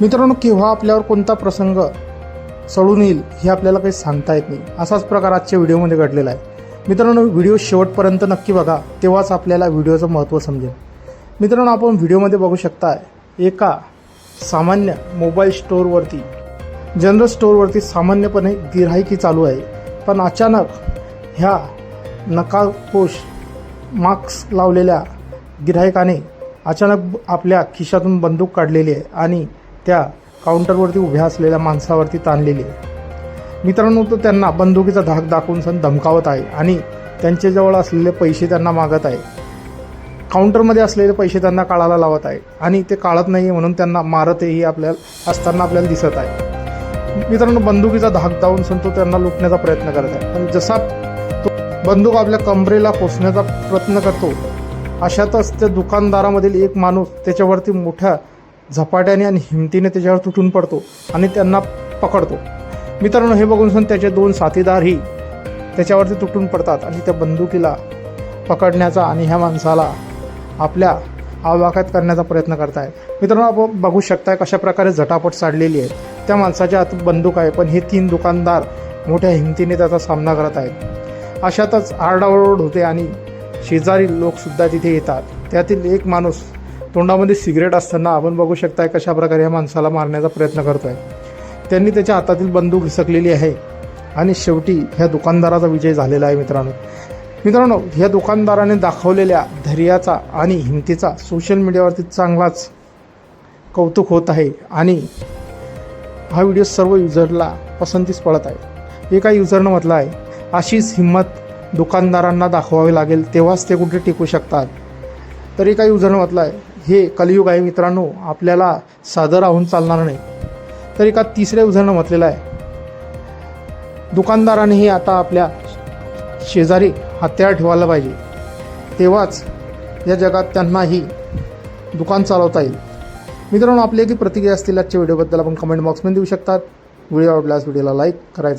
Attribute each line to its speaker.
Speaker 1: मित्रांनो केव्हा आपल्यावर कोणता प्रसंग चढून येईल हे आपल्याला काही सांगता येत नाही. असाच प्रकार आजच्या व्हिडिओमध्ये घडलेला आहे. मित्रांनो व्हिडिओ शेवटपर्यंत नक्की बघा तेव्हाच आपल्याला व्हिडिओचं महत्त्व समजेल. मित्रांनो आपण व्हिडिओमध्ये बघू शकता एका सामान्य मोबाईल स्टोअरवरती जनरल स्टोअरवरती सामान्यपणे गिराहिकी चालू आहे. पण अचानक ह्या नकापोश मास्क लावलेल्या गिऱ्हाईकाने अचानक आपल्या खिशातून बंदूक काढलेली आहे आणि त्या काउंटरवरती उभ्या असलेल्या माणसावरती ताणलेली मित्रांनो तो त्यांना बंदुकीचा धाक दाखवून सण धमकावत आहे आणि त्यांच्याजवळ असलेले पैसे त्यांना मागत आहे. काउंटरमध्ये असलेले पैसे त्यांना काळाला लावत आहे आणि ते काळत नाही म्हणून त्यांना मारतही आपल्याला असताना आपल्याला दिसत आहे. मित्रांनो बंदुकीचा धाक दावून सण तो त्यांना लुटण्याचा प्रयत्न करत आहे. पण जसा तो बंदूक आपल्या कमरेला पोचण्याचा प्रयत्न करतो अशातच त्या दुकानदारामधील एक माणूस त्याच्यावरती मोठ्या झपाट्याने आणि हिमतीने त्याच्यावर तुटून पडतो आणि त्यांना पकडतो. मित्रांनो हे बघून सन त्याचे दोन साथीदारही त्याच्यावरती तुटून पडतात आणि त्या बंदुकीला पकडण्याचा आणि ह्या माणसाला आपल्या आवाकात करण्याचा प्रयत्न करतायत. मित्रांनो आपण बघू शकताय कशा प्रकारे झटापट साडलेली आहे. त्या माणसाच्या हातात बंदूक आहे पण हे तीन दुकानदार मोठ्या हिमतीने त्याचा सामना करत आहेत. अशातच आरडाओरड होते आणि शेजारी लोकसुद्धा तिथे येतात. त्यातील एक माणूस तोंडामध्ये सिगरेट असताना आपण बघू शकताय कशा प्रकारे या माणसाला मारण्याचा प्रयत्न करतोय. त्यांनी त्याच्या हातातील बंदूक हिसकलेली आहे आणि शेवटी ह्या दुकानदाराचा विजय झालेला आहे मित्रांनो. मित्रांनो ह्या दुकानदाराने दाखवलेल्या धैर्याचा आणि हिमतीचा सोशल मीडियावरती चांगलाच कौतुक होत आहे आणि हा व्हिडिओ सर्व युजरला पसंतीस पडत आहे. एका युजरनं म्हटलं आहे अशीच हिंमत दुकानदारांना दाखवावी लागेल तेव्हाच ते कुठे टिकू शकतात. तर एका युजरनं म्हटलं आहे हे कलियुग आहे मित्रांनो आपल्याला सादर राहून चालणार नाही. तर एका तिसऱ्या उदाहरणं म्हटलेलं आहे. दुकानदारानेही आता आपल्या शेजारी हत्यार ठेवायला पाहिजे. तेव्हाच या जगात त्यांनाही दुकान चालवता येईल. मित्रांनो आपली की प्रतिक्रिया असतील आजच्या व्हिडिओबद्दल आपण कमेंट बॉक्समध्ये देऊ शकतात. व्हिडिओ आवडल्यास व्हिडिओला लाईक करायचा